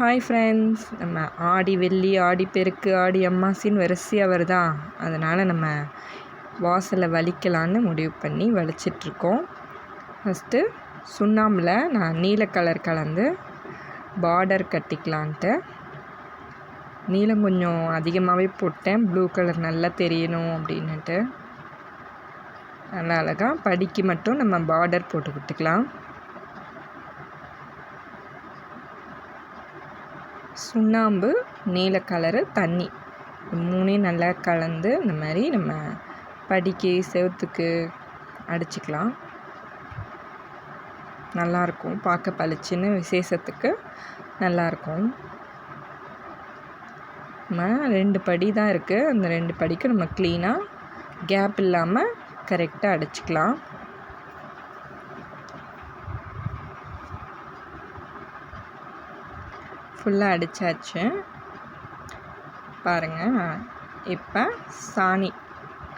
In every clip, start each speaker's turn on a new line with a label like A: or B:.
A: Hi friends நம்ம ஆடி வெள்ளி ஆடி பெருக்கு ஆடி அம்மாசின்னு வரிசையாக வருதா அதனால் நம்ம வாசலை வலிக்கலான்னு முடிவு பண்ணி வலிச்சிட்ருக்கோம். ஃபஸ்ட்டு சுண்ணாம்பில் நான் நீல கலர் கலந்து பார்டர் கட்டிக்கலான்ட்டு. நீலம் கொஞ்சம் அதிகமாகவே போட்டேன். ப்ளூ கலர் நல்லா தெரியணும் அப்படின்னுட்டு. நல்லா அழகாக படிக்கு மட்டும் நம்ம பார்டர் போட்டு கொடுத்துக்கலாம். சுண்ணாம்பு நீல கலரு தண்ணி. மூணையும் நல்லா கலந்து இந்த மாதிரி நம்ம படிக்கு செவத்துக்கு அடிச்சுக்கலாம். நல்லாயிருக்கும் பார்க்க பளிச்சுன்னு விசேஷத்துக்கு நல்லாயிருக்கும் நம்ம ரெண்டு படி தான் இருக்குது அந்த ரெண்டு படிக்கு நம்ம க்ளீனாக கேப் இல்லாமல் கரெக்டாக அடிச்சுக்கலாம். ஃபுல்லாக அடித்தாச்சு பாருங்கள் இப்போ சாணி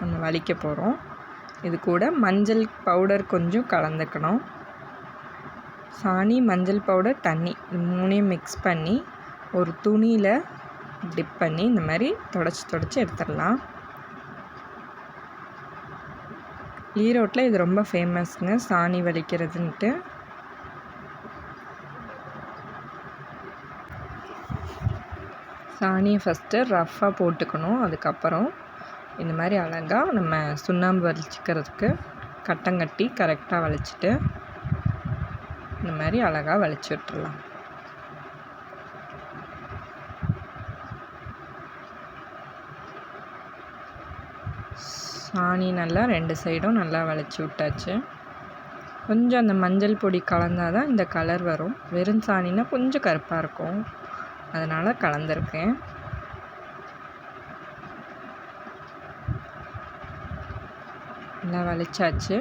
A: நம்ம வலிக்க போகிறோம் இது கூட மஞ்சள் பவுடர் கொஞ்சம் கலந்துக்கணும். சாணி மஞ்சள் பவுடர் தண்ணி இது மூணையும் மிக்ஸ் பண்ணி ஒரு துணியில் டிப் பண்ணி இந்த மாதிரி தொடச்சி தொடச்சி எடுத்துடலாம். ஈரோட்டில் இது ரொம்ப ஃபேமஸ்ங்க சாணி வலிக்கிறதுன்ட்டு. சாணியை ஃபஸ்ட்டு ரஃப்பாக போட்டுக்கணும். அதுக்கப்புறம் இந்த மாதிரி அழகாக நம்ம சுண்ணாம்பு வலிச்சிக்கிறதுக்கு கட்டங்கட்டி கரெக்டாக வலிச்சிட்டு இந்த மாதிரி அழகாக வலிச்சு விட்டுடலாம் சாணி நல்லா ரெண்டு சைடும் நல்லா வளைச்சி விட்டாச்சு. கொஞ்சம் அந்த மஞ்சள் பொடி கலந்தால் தான் இந்த கலர் வரும். வெறும் சாணினா கொஞ்சம் கருப்பாக இருக்கும். அதனால் கலந்துருக்கேன். நல்லா வலிச்சாச்சு.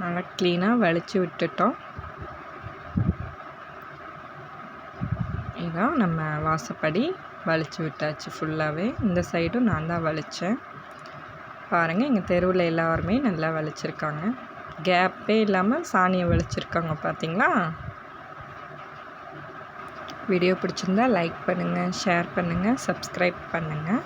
A: நல்லா க்ளீனாக வலிச்சு விட்டுட்டோம். இதான் நம்ம வாசப்படி. வலிச்சு விட்டாச்சு ஃபுல்லாகவே இந்த சைடும் நான் தான் வலித்தேன் பாருங்கள் எங்கள் தெருவில் எல்லாருமே நல்லா வலிச்சிருக்காங்க. கேப்பே இல்லாமல் சாணியை வலிச்சிருக்காங்க பார்த்தீங்களா வீடியோ பிடிச்சிருந்தா லைக் பண்ணுங்கள் ஷேர் பண்ணுங்கள் சப்ஸ்கிரைப் பண்ணுங்கள்